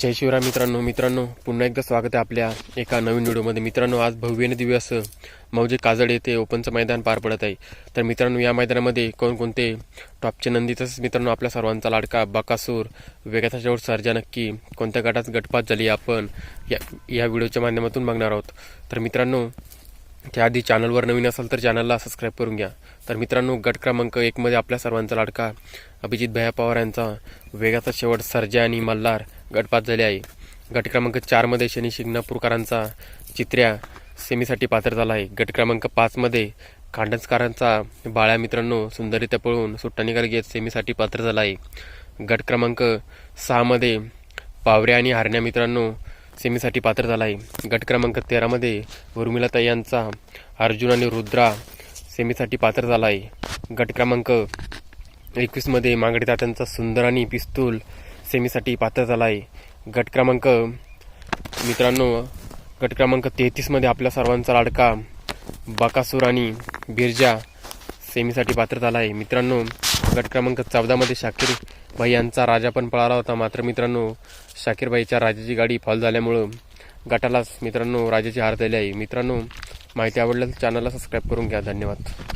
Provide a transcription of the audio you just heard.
जय शिवराय मित्रांनो मित्रांनो पुन्हा एकदा स्वागत आहे आपल्या एका नवीन व्हिडिओमध्ये. मित्रांनो आज भव्य दिव्य असं मौजे काजड येथे ओपनचं मैदान पार पडत आहे. तर मित्रांनो या मैदानामध्ये कोणकोणते टॉपचे नंदी तसंच मित्रांनो आपल्या सर्वांचा लाडका बकासूर वेगाचा शेवट सर्जा नक्की कोणत्या गटात गटपात झाली आपण या या व्हिडिओच्या माध्यमातून बघणार आहोत. तर मित्रांनो त्याआधी चॅनलवर नवीन असाल तर चॅनलला सबस्क्राईब करून घ्या. तर मित्रांनो गट क्रमांक एकमध्ये आपल्या सर्वांचा लाडका अभिजित भैया पवार यांचा वेगाचा शेवट सर्जा आणि मल्हार गटपात झाले आहे. गट क्रमांक चारमध्ये शनी शिंगणापूरकरांचा चित्र्या सेमीसाठी पात्र झाला आहे. गट क्रमांक पाचमध्ये खांडसकरांचा बाळ्या मित्रांनो सुंदरित्या पळून सुट्टा निकाल घेत सेमीसाठी पात्र झाला आहे. गट क्रमांक सहामध्ये पावऱ्या आणि हरण्या मित्रांनो सेमीसाठी पात्र झाला आहे. गट क्रमांक तेरामध्ये उर्मिलाताई यांचा अर्जुन आणि रुद्रा सेमीसाठी पात्र झाला आहे. गट क्रमांक एकवीसमध्ये मांगडे तात्यांचा सुंदर आणि पिस्तूल सेमीसाठी पात्र झाला आहे गट क्रमांक मित्रांनो गट क्रमांक तेहतीसमध्ये आपल्या सर्वांचा लाडका बकासूर आणि बिरजा सेमीसाठी पात्र झाला आहे मित्रांनो गट क्रमांक चौदामध्ये शाकीर भाई यांचा राजा पण पळाला होता. मात्र मित्रांनो शाकीर भाईच्या राजाची गाडी फॉल झाल्यामुळं गटालाच मित्रांनो राजाची हार झाली आहे. मित्रांनो माहिती आवडल्यास चॅनलला सबस्क्राईब करून घ्या. धन्यवाद.